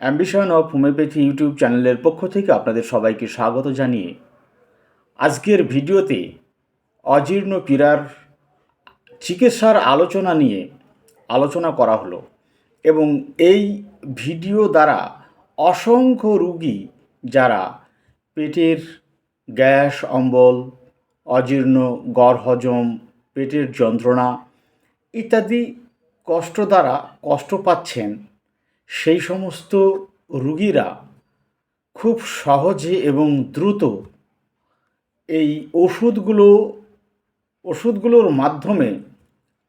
Ambition of homeopathy YouTube চ্যানেলের পক্ষ থেকে আপনাদের সবাইকে স্বাগত জানিয়ে আজকের ভিডিওতে অজীর্ণ পীড়ার চিকিৎসার আলোচনা নিয়ে আলোচনা করা হলো এবং এই ভিডিও দ্বারা অসংখ্য রুগী যারা পেটের গ্যাস, অম্বল, অজীর্ণ, গড় হজম, পেটের যন্ত্রণা ইত্যাদি কষ্ট দ্বারা কষ্ট পাচ্ছেন সেই সমস্ত রুগীরা খুব সহজে এবং দ্রুত এই ওষুধগুলো, ওষুধগুলোর মাধ্যমে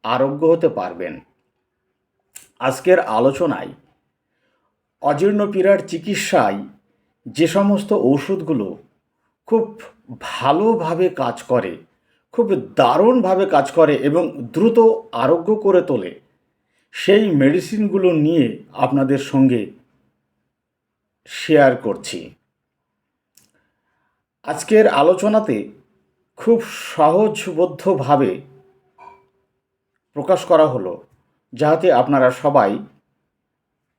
আরোগ্য হতে পারবেন। আজকের আলোচনায় অজীর্ণ পীড়ার চিকিৎসায় যে সমস্ত ওষুধগুলো খুব ভালোভাবে কাজ করে, খুব দারুণভাবে কাজ করে এবং দ্রুত আরোগ্য করে তোলে সেই মেডিসিনগুলো নিয়ে আপনাদের সঙ্গে শেয়ার করছি। আজকের আলোচনাতে খুব সহজবদ্ধভাবে প্রকাশ করা হলো যাতে আপনারা সবাই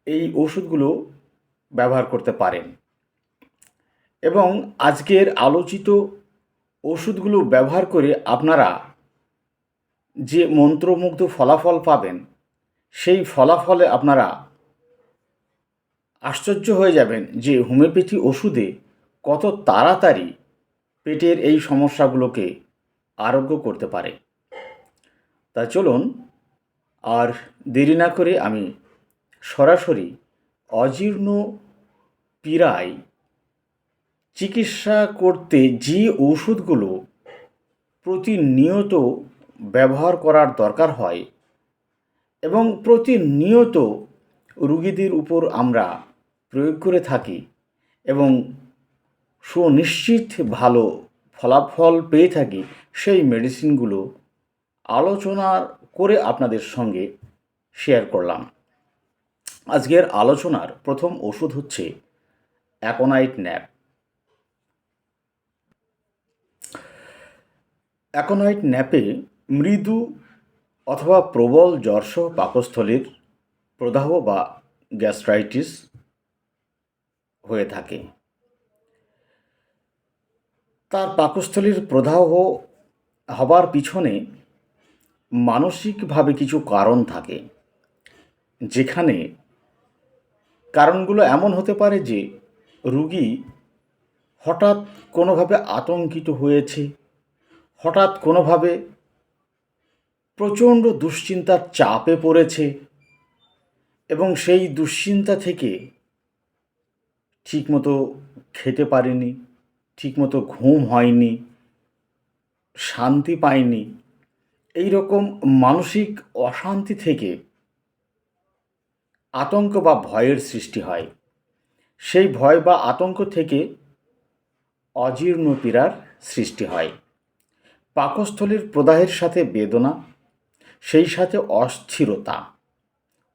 এই ওষুধগুলো ব্যবহার করতে পারেন। এবং আজকের আলোচিত ওষুধগুলো ব্যবহার করে আপনারা যে মন্ত্রমুগ্ধ ফলাফল পাবেন সেই ফলাফলে আপনারা আশ্চর্য হয়ে যাবেন যে হোমিওপ্যাথি ওষুধে কত তাড়াতাড়ি পেটের এই সমস্যাগুলোকে আরোগ্য করতে পারে। তা চলুন, আর দেরি না করে আমি সরাসরি অজীর্ণ পীড়ায় চিকিৎসা করতে যে ওষুধগুলো প্রতিনিয়ত ব্যবহার করার দরকার হয় এবং প্রতিনিয়ত রুগীদের উপর আমরা প্রয়োগ করে থাকি এবং সুনিশ্চিত ভালো ফলাফল পেয়ে থাকি সেই মেডিসিনগুলো আলোচনা করে আপনাদের সঙ্গে শেয়ার করলাম। আজকের আলোচনার প্রথম ওষুধ হচ্ছে অ্যাকোনাইট ন্যাপ। অ্যাকোনাইট ন্যাপে মৃদু অথবা প্রবল জ্বরসহ পাকস্থলীর প্রদাহ বা গ্যাস্ট্রাইটিস হয়ে থাকে। তার পাকস্থলীর প্রদাহ হবার পিছনে মানসিকভাবে কিছু কারণ থাকে, যেখানে কারণগুলো এমন হতে পারে যে রুগী হঠাৎ কোনোভাবে আতঙ্কিত হয়েছে, হঠাৎ কোনোভাবে প্রচণ্ড দুশ্চিন্তার চাপে পড়েছে এবং সেই দুশ্চিন্তা থেকে ঠিকমতো খেতে পারেনি, ঠিকমতো ঘুম হয়নি, শান্তি পায়নি। এই রকম মানসিক অশান্তি থেকে আতঙ্ক বা ভয়ের সৃষ্টি হয়। সেই ভয় বা আতঙ্ক থেকে অজীর্ণ পীড়ার সৃষ্টি হয়। পাকস্থলীর প্রদাহের সাথে বেদনা সেই সাথে অস্থিরতা।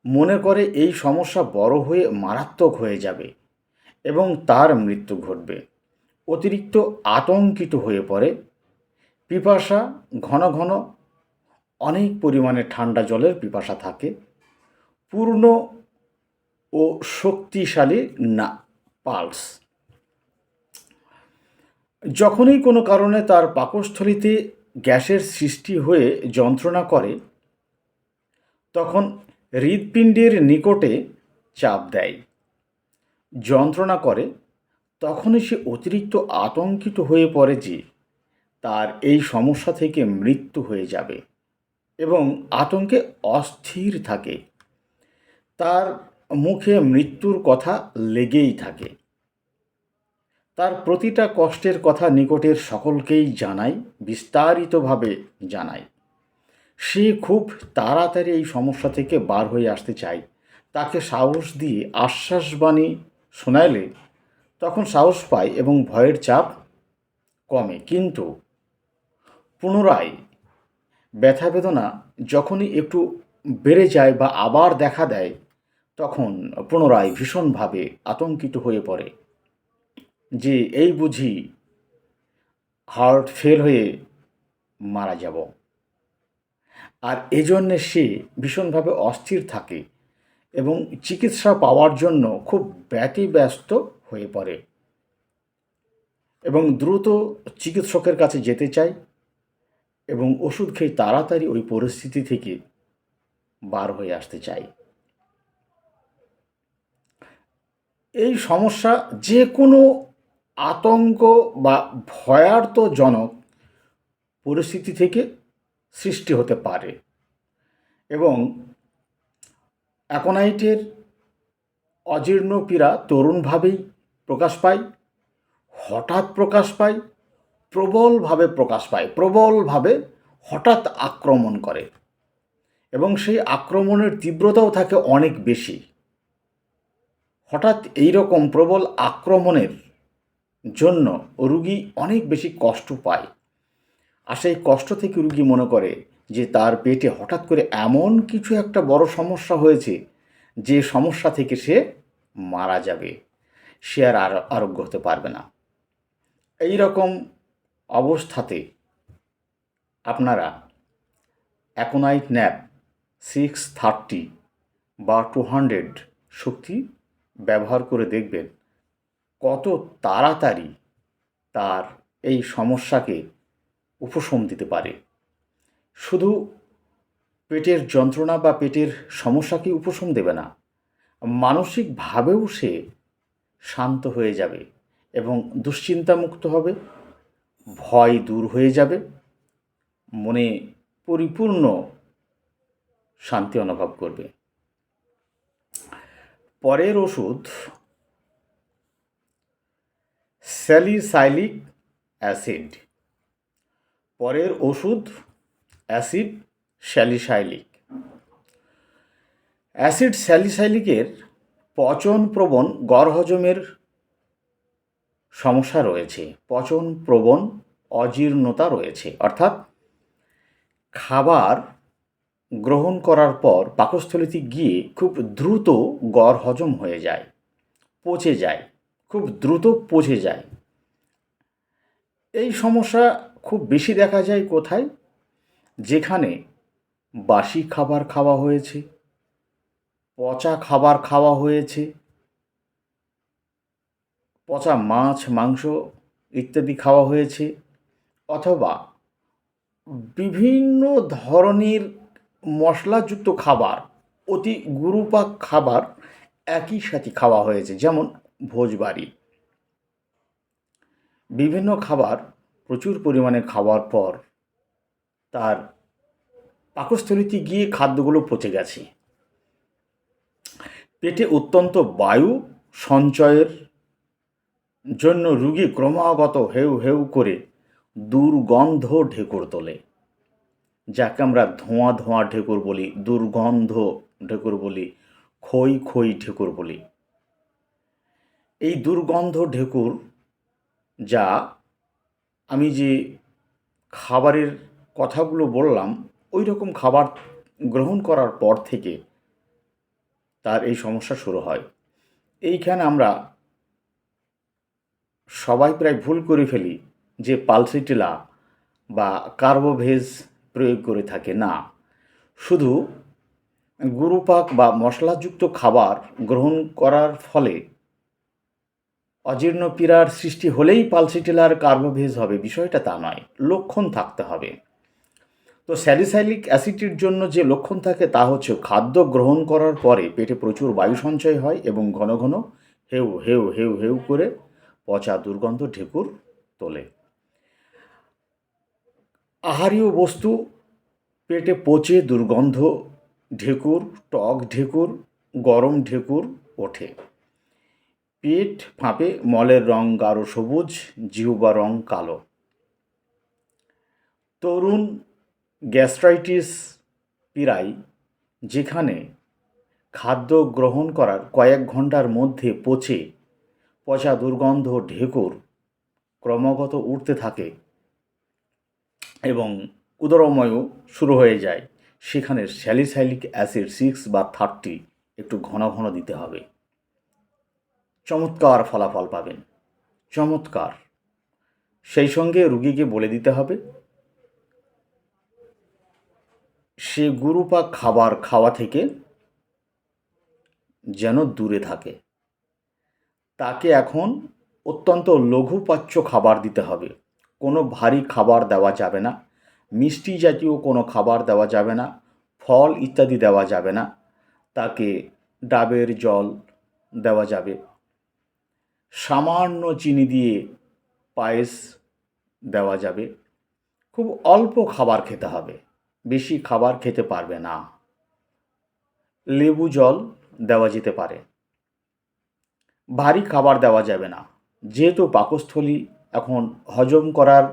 মনে করে এই সমস্যা বড় হয়ে মারাত্মক হয়ে যাবে এবং তার মৃত্যু ঘটবে। অতিরিক্ত আতঙ্কিত হয়ে পড়ে। পিপাসা ঘন ঘন অনেক পরিমাণে ঠান্ডা জলের পিপাসা থাকে। পূর্ণ ও শক্তিশালী না, পালস। যখনই কোনো কারণে তার পাকস্থলিতে গ্যাসের সৃষ্টি হয়ে যন্ত্রণা করে তখন হৃৎপিণ্ডের নিকটে চাপ দেয়। যন্ত্রণা করে। তখনই সে অতিরিক্ত আতঙ্কিত হয়ে পড়ে যে তার এই সমস্যা থেকে মৃত্যু হয়ে যাবে এবং আতঙ্কে অস্থির থাকে। তার মুখে মৃত্যুর কথা লেগেই থাকে। তার প্রতিটা কষ্টের কথা নিকটের সকলকেই জানায় বিস্তারিতভাবে জানায় সে খুব তাড়াতাড়ি এই সমস্যা থেকে বার হয়ে আসতে চায়। তাকে সাহস দিয়ে আশ্বাসবাণী শোনাইলে তখন সাহস পায় এবং ভয়ের চাপ কমে। কিন্তু পুনরায় ব্যথা বেদনা যখনই একটু বেড়ে যায় বা আবার দেখা দেয়, তখন পুনরায় ভীষণভাবে আতঙ্কিত হয়ে পড়ে যে এই বুঝি হার্ট ফেল হয়ে মারা যাব। আর এজন্যে সে ভীষণভাবে অস্থির থাকে এবং চিকিৎসা পাওয়ার জন্য খুব ব্যতিব্যস্ত হয়ে পড়ে। এবং দ্রুত চিকিৎসকের কাছে যেতে চায় এবং ওষুধ খেয়ে তাড়াতাড়ি ওই পরিস্থিতি থেকে বার হয়ে আসতে চায়। এই সমস্যা যে কোনো আতঙ্ক বা ভয়ার্তজনক পরিস্থিতি থেকে সৃষ্টি হতে পারে। এবং অ্যাকোনাইটের অজীর্ণ পীড়া তরুণভাবেই প্রকাশ পায়, হঠাৎ প্রকাশ পায়, প্রবলভাবে প্রকাশ পায়, প্রবলভাবে হঠাৎ আক্রমণ করে। এবং সেই আক্রমণের তীব্রতাও থাকে অনেক বেশি। হঠাৎ এই রকম প্রবল আক্রমণের জন্য রুগী অনেক বেশি কষ্ট পায়। আর সেই কষ্ট থেকে রুগী মনে করে যে তার পেটে হঠাৎ করে এমন কিছু একটা বড় সমস্যা হয়েছে, যে সমস্যা থেকে সে মারা যাবে। সে আর আর- আরোগ্য হতে পারবে না। এই রকম অবস্থাতে আপনারা অ্যাকোনাইট ন্যাপ সিক্স থার্টি বা টু হান্ড্রেড শক্তি ব্যবহার করে দেখবেন কত তাড়াতাড়ি তার এই সমস্যাকে উপশম দিতে পারে। শুধু পেটের যন্ত্রণা বা পেটের সমস্যাকে উপশম দেবে না? মানসিকভাবেও সে শান্ত হয়ে যাবে এবং দুশ্চিন্তামুক্ত হবে, ভয় দূর হয়ে যাবে, মনে পরিপূর্ণ শান্তি অনুভব করবে। পরের ওষুধ স্যালিসাইলিক অ্যাসিড। পরের ওষুধ অ্যাসিড স্যালিসাইলিক। অ্যাসিড স্যালিসাইলিকের পচন প্রবণ গড় হজমের সমস্যা রয়েছে। পচন প্রবণ অজীর্ণতা রয়েছে। অর্থাৎ খাবার গ্রহণ করার পর পাকস্থলিতে গিয়ে খুব দ্রুত গড় হজম হয়ে যায়, পচে যায়, খুব দ্রুত পচে যায়। এই সমস্যা খুব বেশি দেখা যায় কোথায়? যেখানে বাসি খাবার খাওয়া হয়েছে, পচা খাবার খাওয়া হয়েছে, পচা মাছ, মাংস ইত্যাদি খাওয়া হয়েছে, অথবা বিভিন্ন ধরনের মশলাযুক্ত খাবার, অতি গুরুপাক খাবার একই সাথে খাওয়া হয়েছে। যেমন ভোজবাড়ি। বিভিন্ন খাবার প্রচুর পরিমাণে খাওয়ার পর তার পাকস্থলিতে গিয়ে খাদ্যগুলো পচে গেছে। পেটে অত্যন্ত বায়ু সঞ্চয়ের জন্য রুগী ক্রমাগত হেউ হেউ করে দুর্গন্ধ ঢেকুর তোলে, যাকে আমরা ধোঁয়া ধোঁয়া ঢেকুর বলি, দুর্গন্ধ ঢেকুর বলি, খই খই ঢেকুর বলি। এই দুর্গন্ধ ঢেকুর যা আমি যে খাবারের কথাগুলো বললাম ওই রকম খাবার গ্রহণ করার পর থেকে তার এই সমস্যা শুরু হয়। এইখানে আমরা সবাই প্রায় ভুল করে ফেলি যে পালসিটিলা বা কার্বোভেজ প্রয়োগ করে থাকে। না, শুধু গুরুপাক বা মশলাযুক্ত খাবার গ্রহণ করার ফলে অজীর্ণ পীড়ার সৃষ্টি হলেই পালসিটিলার কার্বোভেজ হবে। বিষয়টা তা নয়, লক্ষণ থাকতে হবে। তো স্যালিসাইলিক অ্যাসিডের জন্য যে লক্ষণ থাকে তা হচ্ছে খাদ্য গ্রহণ করার পরে পেটে প্রচুর বায়ু সঞ্চয় হয় এবং ঘন ঘন হেউ হেউ হেউ হেউ করে পচা দুর্গন্ধ ঢেকুর তোলে। আহারীয় বস্তু, পেটে পচে দুর্গন্ধ ঢেকুর, টক ঢেকুর, গরম ঢেকুর ওঠে। পেট ফাঁপে, মলের রং গাঢ় সবুজ, জিহ্বা রং কালো। তরুণ গ্যাস্ট্রাইটিস পীড়ায় যেখানে খাদ্য গ্রহণ করার কয়েক ঘণ্টার মধ্যে পচে, পচা দুর্গন্ধ ঢেকুর ক্রমাগত উঠতে থাকে এবং উদরময়ও শুরু হয়ে যায়। সেখানে স্যালিসাইলিক অ্যাসিড, সিক্স বা থার্টি একটু ঘন ঘন দিতে হবে। চমৎকার ফলাফল পাবেন। চমৎকার। সেই সঙ্গে রুগীকে বলে দিতে হবে, সে গুরুপাক খাবার খাওয়া থেকে যেন দূরে থাকে। তাকে এখন অত্যন্ত লঘুপাচ্য খাবার দিতে হবে। কোনো ভারী খাবার দেওয়া যাবে না, মিষ্টি জাতীয় কোনো খাবার দেওয়া যাবে না, ফল ইত্যাদি দেওয়া যাবে না, তাকে ডাবের জল দেওয়া যাবে। সামান্য চিনি দিয়ে পায়েস দেওয়া যাবে। খুব অল্প খাবার খেতে হবে। বেশি খাবার খেতে পারবে না। লেবু জল দেওয়া যেতে পারে। ভারী খাবার দেওয়া যাবে না। যেহেতু পাকস্থলী এখন হজম করার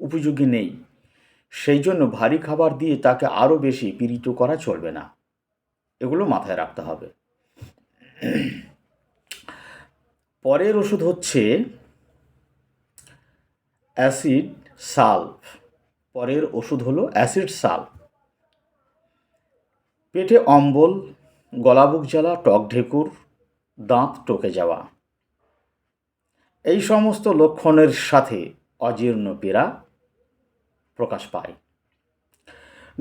উপযোগী নেই সেই জন্য ভারী খাবার দিয়ে তাকে আরও বেশি পীড়িত করা চলবে না। এগুলো মাথায় রাখতে হবে। পরের ওষুধ হচ্ছে অ্যাসিড সালফ পরের ওষুধ হলো অ্যাসিড সালফ পেটে অম্বল গলাবুক জ্বালা, টক ঢেকুর, দাঁত টকে যাওয়া। এই সমস্ত লক্ষণের সাথে অজীর্ণ পীড়া প্রকাশ পায়।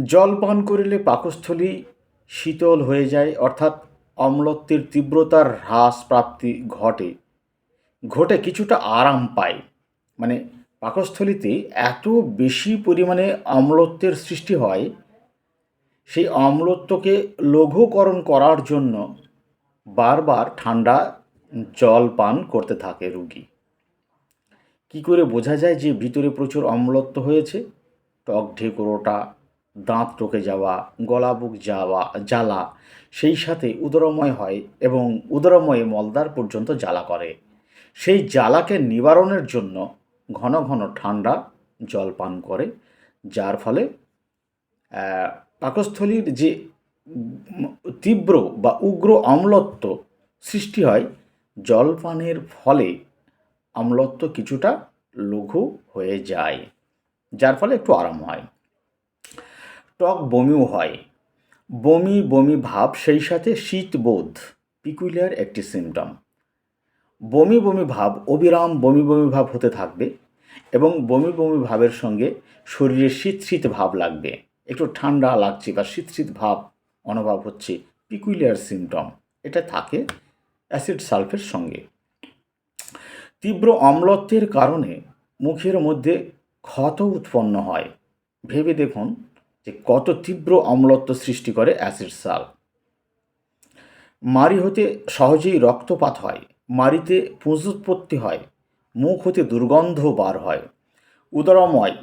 জল পান করিলে পাকস্থলী শীতল হয়ে যায়, অর্থাৎ অম্লত্বের তীব্রতার হ্রাস প্রাপ্তি ঘটে। ঘটে কিছুটা আরাম পায়। মানে পাকস্থলীতে এত বেশি পরিমাণে অম্লত্বের সৃষ্টি হয়, সেই অম্লত্বকে লঘুকরণ করার জন্য বারবার ঠান্ডা জল পান করতে থাকে রুগী। কি করে বোঝা যায় যে ভিতরে প্রচুর অম্লত্ব হয়েছে? টক ঢেকুরোটা, দাঁত টকে যাওয়া, গলা বুক যাওয়া, জ্বালা, সেই সাথে উদরময় হয় এবং উদরময়ে মলদার পর্যন্ত জ্বালা করে। সেই জ্বালাকে নিবারণের জন্য ঘন ঘন ঠান্ডা জল পান করে, যার ফলে পাকস্থলীর যে তীব্র বা উগ্র অম্লত্ব সৃষ্টি হয় জলপানের ফলে অম্লত্ব কিছুটা লঘু হয়ে যায়, যার ফলে একটু আরাম হয়। টক বমিও হয়। বমি বমি ভাব সেই সাথে শীতবোধ পিকুলিয়ার একটি সিমটম বমি বমি ভাব, অবিরাম বমি বমি ভাব হতে থাকবে এবং বমি বমি ভাবের সঙ্গে শরীরে শীত শীত ভাব লাগবে। একটু ঠান্ডা লাগছে বা শীত শীত ভাব অনুভব হচ্ছে পিকুলিয়ার সিমটম এটা থাকে অ্যাসিড সালফের সঙ্গে। তীব্র অম্লত্বের কারণে মুখের মধ্যে ক্ষত উৎপন্ন হয়। ভেবে দেখুন যে কত তীব্র অম্লত্ব সৃষ্টি করে অ্যাসিড সাল মারি হতে সহজেই রক্তপাত হয়। মারিতে পুঁজুৎপত্তি হয়, মুখ হতে দুর্গন্ধ বার হয়। উদরময়,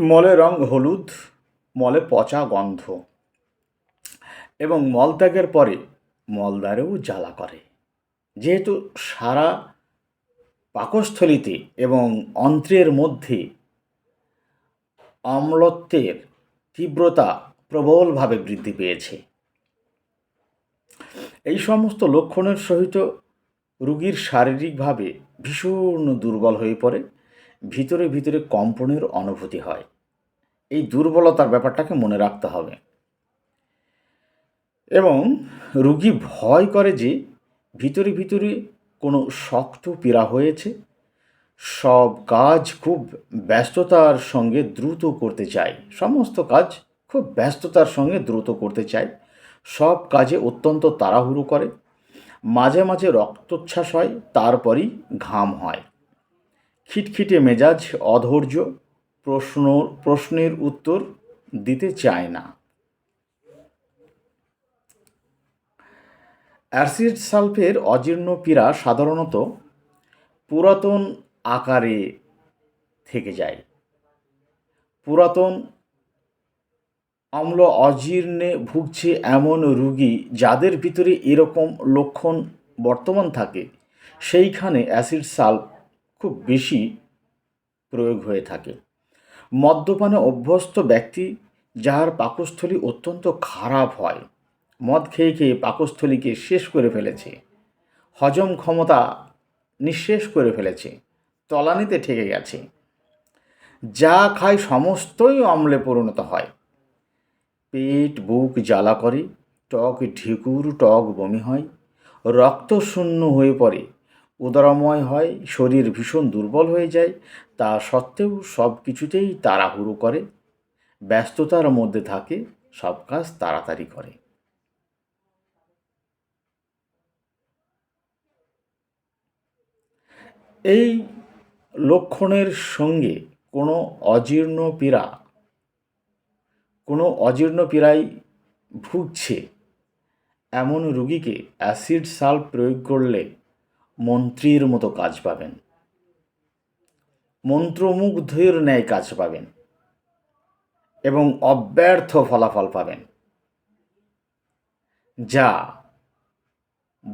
মলে রং হলুদ, মলে পচা গন্ধ। এবং মলত্যাগের পরে মলদ্বারেও জ্বালা করে। যেহেতু সারা পাকস্থলিতে এবং অন্ত্রের মধ্যে অম্লত্বের তীব্রতা প্রবলভাবে বৃদ্ধি পেয়েছে। এই সমস্ত লক্ষণের সহিত রুগীর শারীরিকভাবে ভীষণ দুর্বল হয়ে পড়ে, ভিতরে ভিতরে কম্পনের অনুভূতি হয়। এই দুর্বলতার ব্যাপারটাকে মনে রাখতে হবে। এবং রুগী ভয় করে যে ভিতরে ভিতরে কোনো শক্ত পীড়া হয়েছে, সব কাজ খুব ব্যস্ততার সঙ্গে দ্রুত করতে চায়, সমস্ত কাজ খুব ব্যস্ততার সঙ্গে দ্রুত করতে চায়, সব কাজে অত্যন্ত তাড়াহুড়ো করে মাঝে মাঝে রক্তচ্ছ্বাস হয়, তারপরই ঘাম হয়। খিটখিটে মেজাজ অধৈর্য, প্রশ্ন, প্রশ্নের উত্তর দিতে চায় না। অ্যাসিড সালফের অজীর্ণ পীড়া সাধারণত পুরাতন আকারে থেকে যায়। পুরাতন অম্ল অজীর্ণে ভুগছে এমন রুগী যাদের ভিতরে এরকম লক্ষণ বর্তমান থাকে, সেইখানে অ্যাসিড সালফ খুব বেশি প্রয়োগ হয়ে থাকে। মদ্যপানে অভ্যস্ত ব্যক্তি যার পাকস্থলী অত্যন্ত খারাপ হয়, মদ খেয়ে খেয়ে পাকস্থলীকে শেষ করে ফেলেছে, হজম ক্ষমতা নিঃশেষ করে ফেলেছে, তলানিতে ঠেকে গেছে। যা খায় সমস্তই অম্লে পরিণত হয়। পেট বুক জ্বালা করে, টক ঢেকুর, টক বমি হয় রক্তশূন্য হয়ে পড়ে, উদরময় হয়, শরীর ভীষণ দুর্বল হয়ে যায়, তা সত্ত্বেও সব কিছুতেই তাড়াহুড়ো করে, ব্যস্ততার মধ্যে থাকে, সব কাজ তাড়াতাড়ি করে। এই লক্ষণের সঙ্গে কোনো অজীর্ণ পীড়া কোনো অজীর্ণ পীড়ায় ভুগছে এমন রুগীকে অ্যাসিড সাল্প প্রয়োগ করলে মন্ত্রীর মতো কাজ পাবেন। মন্ত্রমুগ্ধের ন্যায় কাজ পাবেন এবং অব্যর্থ ফলাফল পাবেন। যা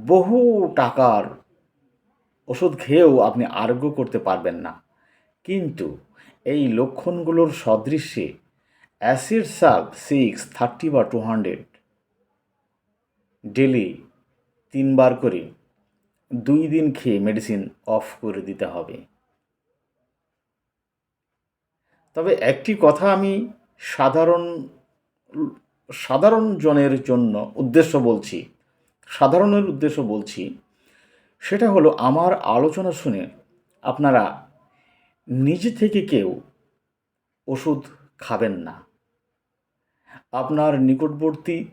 বহু টাকার ওষুধ খেয়েও আপনি আরোগ্য করতে পারবেন না। কিন্তু এই লক্ষণগুলোর সদৃশ্যে অ্যাসিড সাল্প সিক্স থার্টি বা টু হান্ড্রেড ডেলি তিনবার করে দুই দিন খেয়ে মেডিসিন অফ করে দিতে হবে। তবে একটি কথা আমি সাধারণ সাধারণ জনের জন্য উদ্দেশ্য বলছি, সাধারণের উদ্দেশ্য বলছি, সেটা হলো আমার আলোচনা শুনে আপনারা নিজে থেকে কেউ ওষুধ খাবেন না। আপনার নিকটবর্তী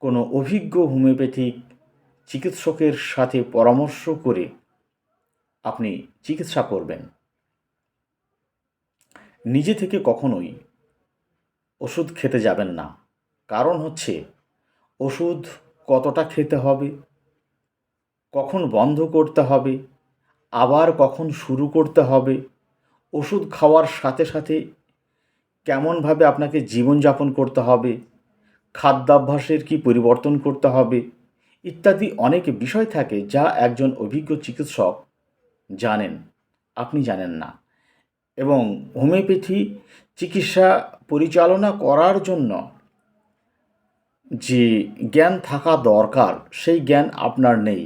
কোনো অভিজ্ঞ হোমিওপ্যাথিক চিকিৎসকের সাথে পরামর্শ করে আপনি চিকিৎসা করবেন। নিজে থেকে কখনোই ওষুধ খেতে যাবেন না। কারণ হচ্ছে ওষুধ কতটা খেতে হবে, কখন বন্ধ করতে হবে, আবার কখন শুরু করতে হবে, ওষুধ খাওয়ার সাথে সাথে কেমনভাবে আপনাকে জীবনযাপন করতে হবে, খাদ্যাভ্যাসের কি পরিবর্তন করতে হবে, ইত্যাদি অনেক বিষয় থাকে যা একজন অভিজ্ঞ চিকিৎসক জানেন, আপনি জানেন না। এবং হোমিওপ্যাথি চিকিৎসা পরিচালনা করার জন্য যে জ্ঞান থাকা দরকার, সেই জ্ঞান আপনার নেই।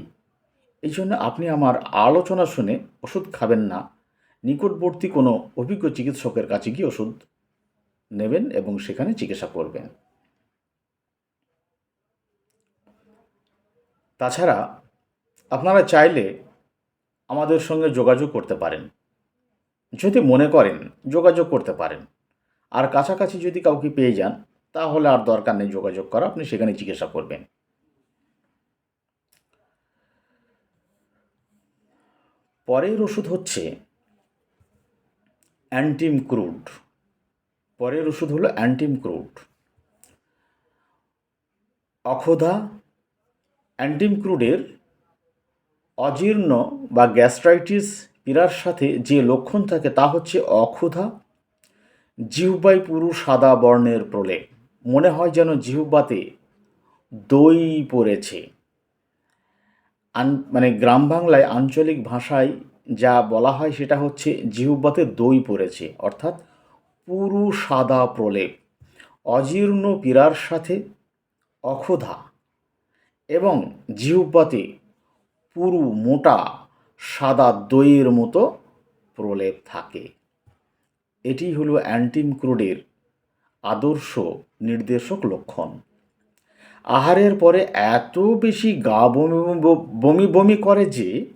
এই জন্য আপনি আমার আলোচনা শুনে ওষুধ খাবেন না, নিকটবর্তী কোনো অভিজ্ঞ চিকিৎসকের কাছে গিয়ে ওষুধ নেবেন এবং সেখানে চিকিৎসা করবেন। তাছাড়া আপনারা চাইলে আমাদের সঙ্গে যোগাযোগ করতে পারেন। যদি মনে করেন যোগাযোগ করতে পারেন। আর কাছাকাছি যদি কাউকে পেয়ে যান, তাহলে আর দরকার নেই যোগাযোগ করা, আপনি সেখানে চিকিৎসা করবেন। পরের ওষুধ হচ্ছে অ্যান্টিম ক্রুড পরের ওষুধ হলো অ্যান্টিম ক্রুড অক্ষধা অ্যান্টিম ক্রুডের অজীর্ণ বা গ্যাস্ট্রাইটিস পীড়ার সাথে যে লক্ষণ থাকে তা হচ্ছে অক্ষুধা জিহ্বায় পুরু সাদা বর্ণের প্রলেপ। মনে হয় যেন জিহ্বাতে দই পড়েছে। আন মানে গ্রাম বাংলায় আঞ্চলিক ভাষায় যা বলা হয় সেটা হচ্ছে জিহ্বাতে দই পড়েছে, অর্থাৎ পুরু সাদা প্রলেপ, অজীর্ণ পীড়ার সাথে অক্ষুধা এবং জিহ্বাতে পুরু মোটা সাদা দইয়ের মতো প্রলেপ থাকে। এটি হলো অ্যান্টিম ক্রুডের আদর্শ নির্দেশক লক্ষণ। আহারের পরে এত বেশি গা বমি বমি বমি করে যে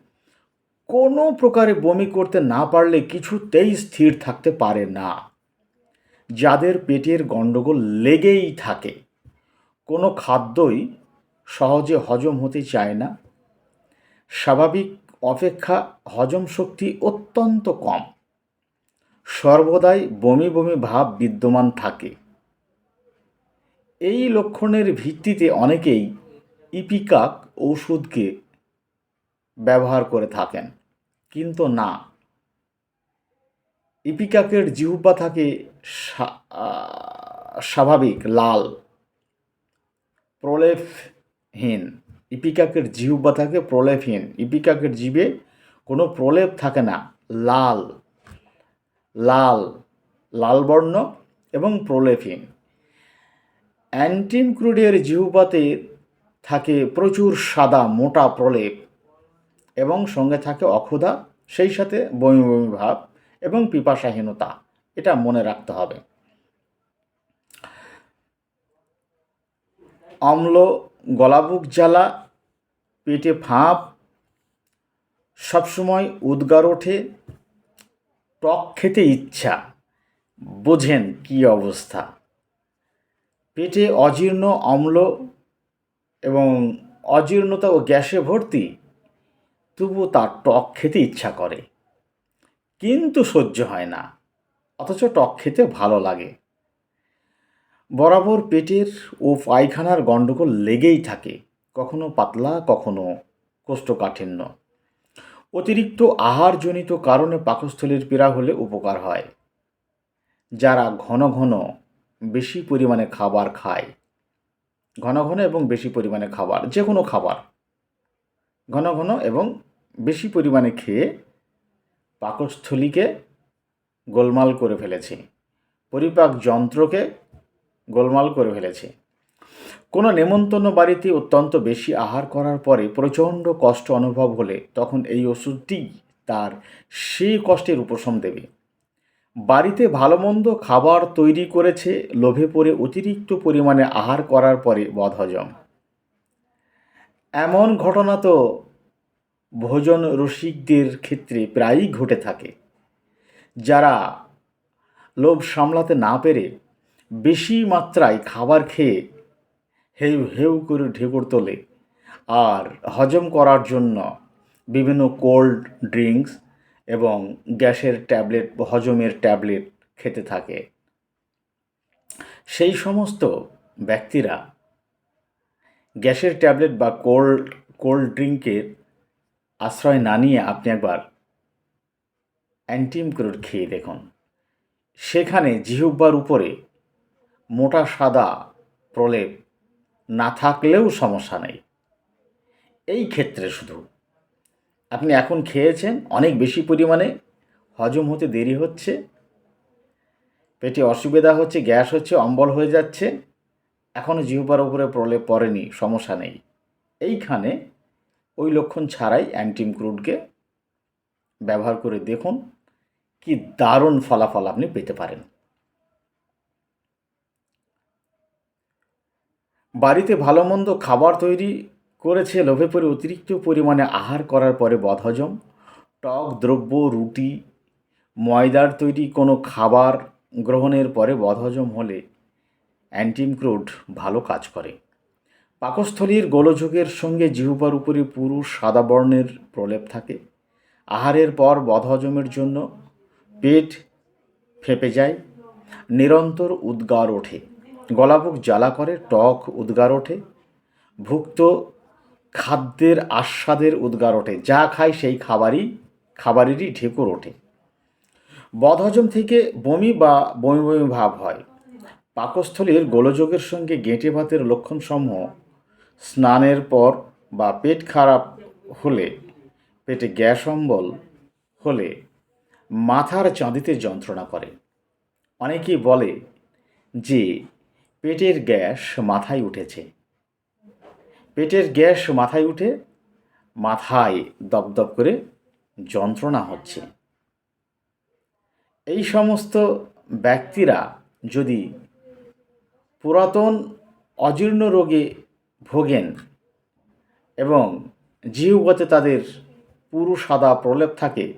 কোনো প্রকারে বমি করতে না পারলে কিছুতেই স্থির থাকতে পারে না। যাদের পেটের গণ্ডগোল লেগেই থাকে। কোনো খাদ্যই সহজে হজম হতে চায় না। স্বাভাবিক অপেক্ষা হজম শক্তি অত্যন্ত কম। সর্বদাই বমি বমি ভাব বিদ্যমান থাকে। এই লক্ষণের ভিত্তিতে অনেকেই ইপিকাক ওষুধকে ব্যবহার করে থাকেন। কিন্তু না ইপিকাকের জিহুব্বা থাকে স্বাভাবিক, লাল। প্রলেপহীন। ইপিকাকের জিহুব্বা থাকে প্রলেপহীন। ইপিকাকের জীবে কোনো প্রলেপ থাকে না। লাল। লাল। লাল বর্ণ এবং প্রলেপহীন। অ্যান্টিম ক্রুডের জিহুবাতে থাকে প্রচুর সাদা, মোটা প্রলেপ এবং সঙ্গে থাকে অক্ষুধা, সেই সাথে বমি বমি ভাব। এবং পিপাসাহীনতা, এটা মনে রাখতে হবে। অম্ল, গলাবুক জ্বালা, পেটে ফাঁপ, সবসময় উদ্গার ওঠে, টক খেতে ইচ্ছা, বোঝেন কি অবস্থা। পেটে অজীর্ণ অম্ল এবং অজীর্ণতা ও গ্যাসে ভর্তি, তবুও তার টক খেতে ইচ্ছা করে। কিন্তু সহ্য হয় না, অথচ টক খেতে ভালো লাগে। বরাবর পেটের ও পায়খানার গণ্ডগোল লেগেই থাকে, কখনো পাতলা, কখনো কোষ্ঠকাঠিন্য। অতিরিক্ত আহারজনিত কারণে পাকস্থলীর পীড়া হলে উপকার হয়। যারা ঘন ঘন বেশি পরিমাণে খাবার খায়, ঘন ঘন এবং বেশি পরিমাণে খাবার যে কোনো খাবার, ঘন ঘন এবং বেশি পরিমাণে খেয়ে পাকস্থলীকে গোলমাল করে ফেলেছে। পরিপাক যন্ত্রকে গোলমাল করে ফেলেছে। কোনো নেমন্তন্ন বাড়িতে অত্যন্ত বেশি আহার করার পরে প্রচণ্ড কষ্ট অনুভব হলে তখন এই ওষুধটি তার সেই কষ্টের উপশম দেবে। বাড়িতে ভালো মন্দ খাবার তৈরি করেছে, লোভে পড়ে অতিরিক্ত পরিমাণে আহার করার পরে বদহজম। এমন ঘটনা তো ভোজন রসিকদের ক্ষেত্রে প্রায়ই ঘটে থাকে। যারা লোভ সামলাতে না পেরে বেশি মাত্রায় খাবার খেয়ে হেউ হেউ করে ঢেকুর তোলে আর হজম করার জন্য বিভিন্ন কোল্ড ড্রিঙ্কস এবং গ্যাসের ট্যাবলেট, হজমের ট্যাবলেট খেতে থাকে। সেই সমস্ত ব্যক্তিরা গ্যাসের ট্যাবলেট বা কোল্ড কোল্ড ড্রিঙ্কের আশ্রয় না নিয়ে আপনি একবার অ্যান্টিম অ্যান্টিমক্রোড খেয়ে দেখুন। সেখানে জিহ্বার উপরে মোটা সাদা প্রলেপ না থাকলেও সমস্যা নেই। এই ক্ষেত্রে শুধু। আপনি এখন খেয়েছেন, অনেক বেশি পরিমাণে, হজম হতে দেরি হচ্ছে, পেটে অসুবিধা হচ্ছে, গ্যাস হচ্ছে, অম্বল হয়ে যাচ্ছে এখনও জিহ্বার উপরে প্রলেপ পড়েনি, সমস্যা নেই। এইখানে ওই লক্ষণ ছাড়াই অ্যান্টিমক্রুডকে ব্যবহার করে দেখুন কি দারুণ ফলাফল আপনি পেতে পারেন। বাড়িতে ভালো মন্দ খাবার তৈরি করেছে লোভে পড়ে অতিরিক্ত পরিমাণে আহার করার পরে বদহজম, টক দ্রব্য, রুটি, ময়দার তৈরি কোনো খাবার গ্রহণের পরে বদহজম হলে অ্যান্টিমক্রুড ভালো কাজ করে। পাকস্থলীর গোলযোগের সঙ্গে জিহ্বার উপরে পুরু সাদা বর্ণের প্রলেপ থাকে। আহারের পর বদহজমের জন্য পেট ফেঁপে যায়, নিরন্তর উদ্গার ওঠে। গলাবুক জ্বালা করে, টক উদ্গার ওঠে। ভুক্ত খাদ্যের আস্বাদের উদ্গার ওঠে। যা খায় সেই খাবারই, খাবারেরই ঢেকুর ওঠে। বদহজম থেকে বমি বা বমি বমি ভাব হয়। পাকস্থলীর গোলযোগের সঙ্গে গেঁটে ভাতের লক্ষণসমূহ স্নানের পর বা পেট খারাপ হলে, পেটে গ্যাস অম্বল হলে মাথার চাঁদিতে যন্ত্রণা করে। অনেকেই বলে যে পেটের গ্যাস মাথায় উঠেছে। পেটের গ্যাস মাথায় উঠে মাথায় দপদপ করে যন্ত্রণা হচ্ছে। এই সমস্ত ব্যক্তিরা যদি পুরাতন অজীর্ণ রোগে ভোগেন এবং জিহ্বতে তাদের পুরু সাদা প্রলেপ থাকে,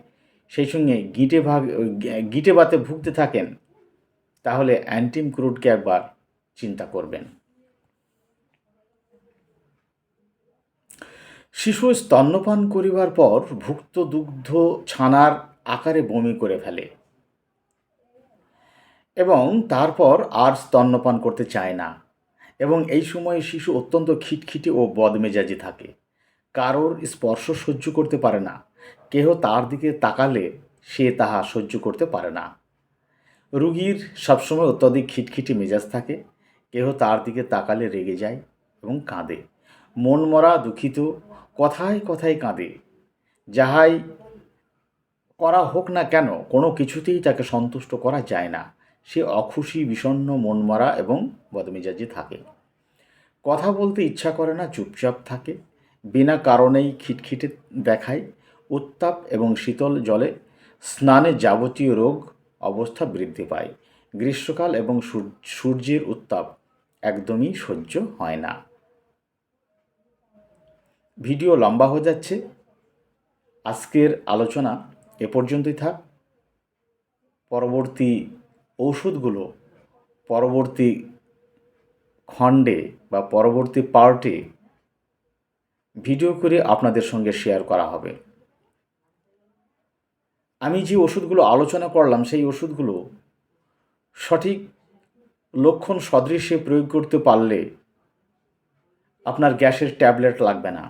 সেই সঙ্গে গিটে ভাগ, গিটে বাতে ভুগতে থাকেন, তাহলে অ্যান্টিম ক্রুডকে একবার চিন্তা করবেন। শিশু স্তন্যপান করিবার পর ভুক্ত দুগ্ধ ছানার আকারে বমি করে ফেলে এবং তারপর আর স্তন্যপান করতে চায় না। এবং এই সময়ে শিশু অত্যন্ত খিটখিটে ও বদমেজাজি থাকে। কারোর স্পর্শ সহ্য করতে পারে না। কেহ তার দিকে তাকালে সে তাহা সহ্য করতে পারে না। রুগীর সবসময় অত্যধিক খিটখিটে মেজাজ থাকে। কেহ তার দিকে তাকালে রেগে যায় এবং কাঁদে। মন মরা, দুঃখিত, কথায় কথায় কাঁদে। যাহাই করা হোক না কেন, কোনো কিছুতেই তাকে সন্তুষ্ট করা যায় না। সে অখুশি বিষণ্ন মনমারা এবং বদমেজাজি থাকে। কথা বলতে ইচ্ছা করে না, চুপচাপ থাকে। বিনা কারণেই খিটখিটে দেখায়। উত্তাপ এবং শীতল জলে স্নানে যাবতীয় রোগ অবস্থা বৃদ্ধি পায়। গ্রীষ্মকাল এবং সূর্যের উত্তাপ একদমই সহ্য হয় না। ভিডিও লম্বা হয়ে যাচ্ছে। আজকের আলোচনা এ পর্যন্তই থাক। পরবর্তী ওষুধগুলো পরবর্তী খণ্ডে বা পরবর্তী পার্টে ভিডিও করে আপনাদের সঙ্গে শেয়ার করা হবে। আমি যে ওষুধগুলো আলোচনা করলাম, সেই ওষুধগুলো সঠিক লক্ষণ সদৃশে প্রয়োগ করতে পারলে আপনার গ্যাসের ট্যাবলেট লাগবে না।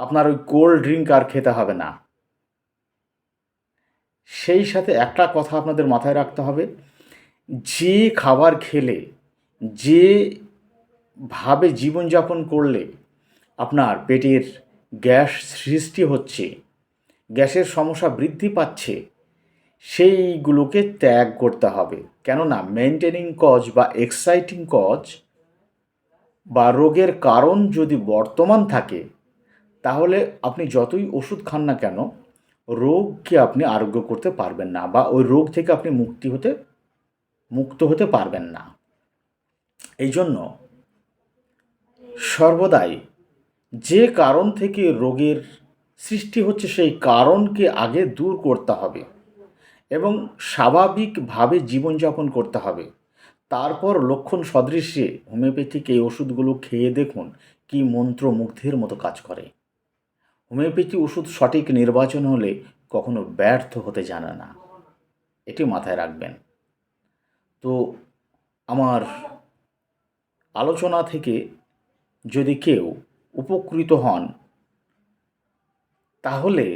আপনার ওই কোল্ড ড্রিঙ্ক আর খেতে হবে না। সেই সাথে একটা কথা আপনাদের মাথায় রাখতে হবে। যে খাবার খেলে, যে ভাবে জীবনযাপন করলে আপনার পেটের গ্যাস সৃষ্টি হচ্ছে, গ্যাসের সমস্যা বৃদ্ধি পাচ্ছে, সেইগুলোকে ত্যাগ করতে হবে। কেননা মেনটেনিং কজ বা এক্সাইটিং কজ বা রোগের কারণ যদি বর্তমান থাকে, তাহলে আপনি যতই ওষুধ খান না কেন রোগকে আপনি আরোগ্য করতে পারবেন না বা ওই রোগ থেকে আপনি মুক্তি হতে, মুক্ত হতে পারবেন না। এই জন্য সর্বদাই যে কারণ থেকে রোগের সৃষ্টি হচ্ছে সেই কারণকে আগে দূর করতে হবে এবং স্বাভাবিকভাবে জীবনযাপন করতে হবে। তারপর লক্ষণ সদৃশ্যে হোমিওপ্যাথিক এই ওষুধগুলো খেয়ে দেখুন কি মন্ত্রমুগ্ধের মতো কাজ করে। হোমিওপ্যাথি ওষুধ সঠিক নির্বাচন হলে কখনো ব্যর্থ হতে জানে না। এটি মাথায় রাখবেন। তো আমার আলোচনা থেকে যদি কেউ উপকৃত হন, তাহলে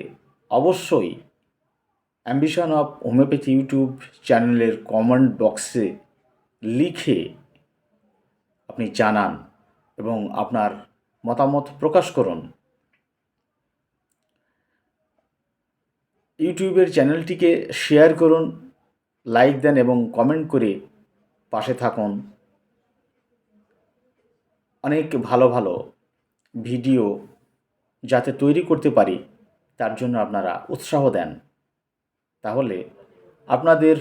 অবশ্যই অ্যাম্বিশন অফ হোমিওপ্যাথি ইউটিউব চ্যানেলের কমেন্ট বক্সে লিখে আপনি জানান এবং আপনার মতামত প্রকাশ করুন। ইউটিউবের চ্যানেলটিকে শেয়ার করুন, লাইক দেন এবং কমেন্ট করে পাশে থাকুন। অনেক ভালো ভালো ভিডিও যাতে তৈরি করতে পারি, তার জন্য আপনারা উৎসাহ দেন। তাহলে আপনাদের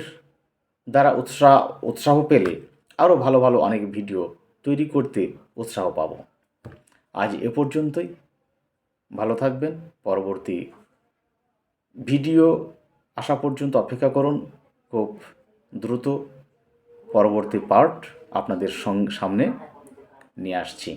দ্বারা উৎসাহ উৎসাহ পেলে আরও ভালো ভালো অনেক ভিডিও তৈরি করতে উৎসাহ পাব। আজ এ পর্যন্তই। ভালো থাকবেন। পরবর্তী ভিডিও আসা পর্যন্ত অপেক্ষা করুন। খুব দ্রুত পরবর্তী পার্ট আপনাদের সামনে নিয়ে আসছি।